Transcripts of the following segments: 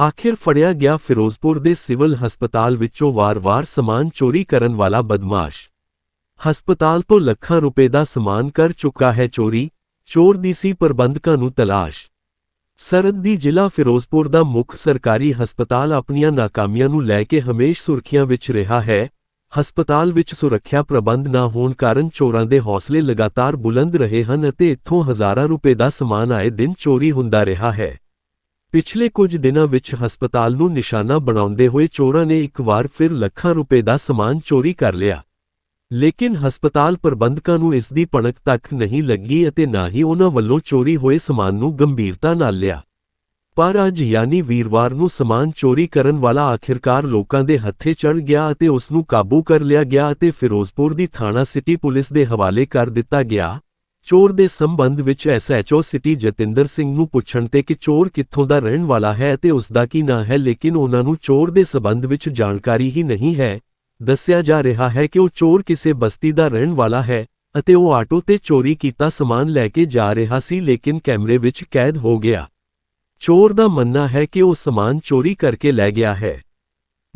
ਆਖਿਰ ਫੜਿਆ ਗਿਆ ਫਿਰੋਜ਼ਪੁਰ ਦੇ ਸਿਵਲ ਹਸਪਤਾਲ ਵਿੱਚੋਂ ਵਾਰ-ਵਾਰ ਸਮਾਨ ਚੋਰੀ ਕਰਨ ਵਾਲਾ ਬਦਮਾਸ਼। ਹਸਪਤਾਲ ਤੋਂ ਲੱਖਾਂ ਰੁਪਏ ਦਾ ਸਮਾਨ ਕਰ ਚੁੱਕਾ ਹੈ ਚੋਰੀ, ਚੋਰ ਦੀ ਸੀ ਪ੍ਰਬੰਧਕਾਂ ਨੂੰ ਤਲਾਸ਼। ਸਰਦ ਦੀ ਜ਼ਿਲ੍ਹਾ ਫਿਰੋਜ਼ਪੁਰ ਦਾ ਮੁੱਖ ਸਰਕਾਰੀ ਹਸਪਤਾਲ ਆਪਣੀਆਂ ਨਾਕਾਮੀਆਂ ਨੂੰ ਲੈ ਕੇ ਹਮੇਸ਼ ਸੁਰਖੀਆਂ ਵਿੱਚ ਰਿਹਾ ਹੈ। ਹਸਪਤਾਲ ਵਿੱਚ ਸੁਰੱਖਿਆ ਪ੍ਰਬੰਧ ਨਾ ਹੋਣ ਕਾਰਨ ਚੋਰਾਂ ਦੇ ਹੌਸਲੇ ਲਗਾਤਾਰ ਬੁਲੰਦ ਰਹੇ ਹਨ ਅਤੇ ਇੱਥੋਂ ਹਜ਼ਾਰਾਂ ਰੁਪਏ ਦਾ ਸਮਾਨ ਆਏ ਦਿਨ ਚੋਰੀ ਹੁੰਦਾ ਰਿਹਾ ਹੈ। ਪਿਛਲੇ ਕੁਝ ਦਿਨਾਂ ਵਿੱਚ ਹਸਪਤਾਲ ਨੂੰ ਨਿਸ਼ਾਨਾ ਬਣਾਉਂਦੇ ਹੋਏ ਚੋਰਾਂ ਨੇ ਇੱਕ ਵਾਰ ਫਿਰ ਲੱਖਾਂ ਰੁਪਏ ਦਾ ਸਮਾਨ ਚੋਰੀ ਕਰ ਲਿਆ। ਲੇਕਿਨ ਹਸਪਤਾਲ ਪ੍ਰਬੰਧਕਾਂ ਨੂੰ ਇਸ ਦੀ ਭਣਕ ਤੱਕ ਨਹੀਂ ਲੱਗੀ ਅਤੇ ਨਾ ਹੀ ਉਹਨਾਂ ਵੱਲੋਂ ਚੋਰੀ ਹੋਏ ਸਮਾਨ ਨੂੰ ਗੰਭੀਰਤਾ ਨਾਲ ਲਿਆ। ਪਰ ਅੱਜ ਯਾਨੀ ਵੀਰਵਾਰ ਨੂੰ ਸਮਾਨ ਚੋਰੀ ਕਰਨ ਵਾਲਾ ਆਖਿਰਕਾਰ ਲੋਕਾਂ ਦੇ ਹੱਥੇ ਚੜ ਗਿਆ ਅਤੇ ਉਸ ਨੂੰ ਕਾਬੂ ਕਰ ਲਿਆ ਗਿਆ ਅਤੇ ਫਿਰੋਜ਼ਪੁਰ ਦੀ ਥਾਣਾ ਸਿਟੀ ਪੁਲਿਸ ਦੇ ਹਵਾਲੇ ਕਰ ਦਿੱਤਾ ਗਿਆ। ਚੋਰ ਦੇ ਸੰਬੰਧ ਵਿੱਚ ਐਸਐਚਓ ਸਿਟੀ ਜਤਿੰਦਰ ਸਿੰਘ ਨੂੰ ਪੁੱਛਣ ਤੇ ਕਿ ਚੋਰ ਕਿੱਥੋਂ ਦਾ ਰਹਿਣ ਵਾਲਾ ਹੈ ਅਤੇ ਉਸ ਦਾ ਕੀ ਨਾਂ ਹੈ, ਲੇਕਿਨ ਉਹਨਾਂ ਨੂੰ ਚੋਰ ਦੇ ਸੰਬੰਧ ਵਿੱਚ ਜਾਣਕਾਰੀ ਹੀ ਨਹੀਂ ਹੈ। ਦੱਸਿਆ ਜਾ ਰਿਹਾ ਹੈ ਕਿ ਉਹ ਚੋਰ ਕਿਸੇ ਬਸਤੀ ਦਾ ਰਹਿਣ ਵਾਲਾ ਹੈ ਅਤੇ ਉਹ ਆਟੋ ਤੇ ਚੋਰੀ ਕੀਤਾ ਸਮਾਨ ਲੈ ਕੇ ਜਾ ਰਿਹਾ ਸੀ, ਲੇਕਿਨ ਕੈਮਰੇ ਵਿੱਚ ਕੈਦ ਹੋ ਗਿਆ। ਚੋਰ ਦਾ ਮੰਨਣਾ ਹੈ ਕਿ ਉਹ ਸਮਾਨ ਚੋਰੀ ਕਰਕੇ ਲੈ ਗਿਆ ਹੈ।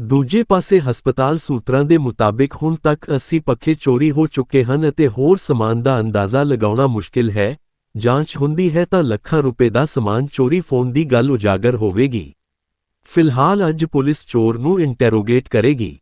ਦੂਜੇ ਪਾਸੇ ਹਸਪਤਾਲ ਸੂਤਰਾਂ ਦੇ ਮੁਤਾਬਿਕ ਹੁਣ ਤੱਕ 80 ਪੱਖੇ ਚੋਰੀ ਹੋ ਚੁੱਕੇ ਹਨ ਅਤੇ ਹੋਰ ਸਮਾਨ ਦਾ ਅੰਦਾਜ਼ਾ ਲਗਾਉਣਾ ਮੁਸ਼ਕਿਲ ਹੈ, ਜਾਂਚ ਹੁੰਦੀ ਹੈ ਤਾਂ ਲੱਖਾਂ ਰੁਪਏ ਦਾ ਸਮਾਨ ਚੋਰੀ ਫੋਨ ਦੀ ਗੱਲ ਉਜਾਗਰ ਹੋਵੇਗੀ। ਫਿਲਹਾਲ ਅੱਜ ਪੁਲਿਸ ਚੋਰ ਨੂੰ ਇੰਟਰੋਗੇਟ ਕਰੇਗੀ।